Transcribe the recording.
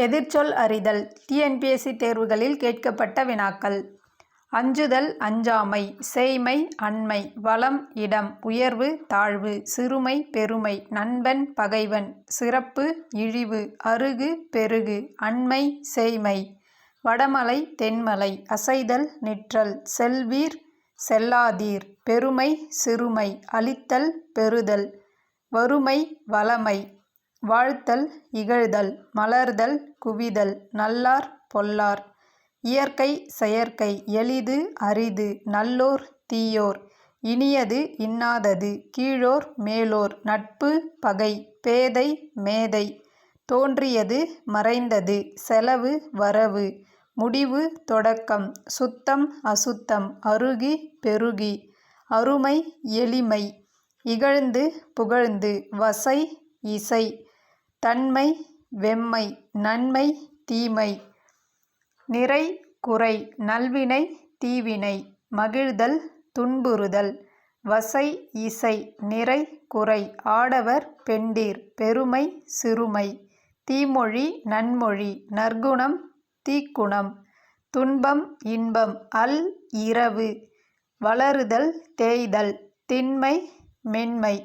எதிர்ச்சொல் அறிதல் டிஎன்பிஎஸ்சி தேர்வுகளில் கேட்கப்பட்ட வினாக்கள். அஞ்சுதல் அஞ்சாமை சேய்மை அண்மை வளம் இடம் உயர்வு தாழ்வு சிறுமை பெருமை நண்பன் பகைவன் சிறப்பு இழிவு அருகு பெருகு அண்மை சேய்மை வடமலை தென்மலை அசைதல் நிற்றல் செல்வீர் செல்லாதீர் பெருமை சிறுமை அளித்தல் பெறுதல் வறுமை வளமை வாழ்த்தல் இகழ்தல் மலர்தல் குவிதல் நல்லார் பொல்லார். இயற்கை செயற்கை எளிது அரிது நல்லோர் தீயோர். இனியது இன்னாதது கீழோர் மேலோர். நட்பு பகை பேதை மேதை. தோன்றியது மறைந்தது செலவு வரவு. முடிவு தொடக்கம் சுத்தம் அசுத்தம் அருகி பெருகி. அருமை எளிமை. இகழ்ந்து புகழ்ந்து வசை இசை. தன்மை வெம்மை நன்மை தீமை. நிறை குறை நல்வினை தீவினை. மகிழ்தல் துன்புறுதல். வசை இசை நிறை குறை. ஆடவர் பெண்டீர் பெருமை சிறுமை. தீமொழி நன்மொழி. நற்குணம் தீக்குணம். துன்பம் இன்பம். அல் இரவு. வளருதல் தேய்தல். திண்மை மென்மை.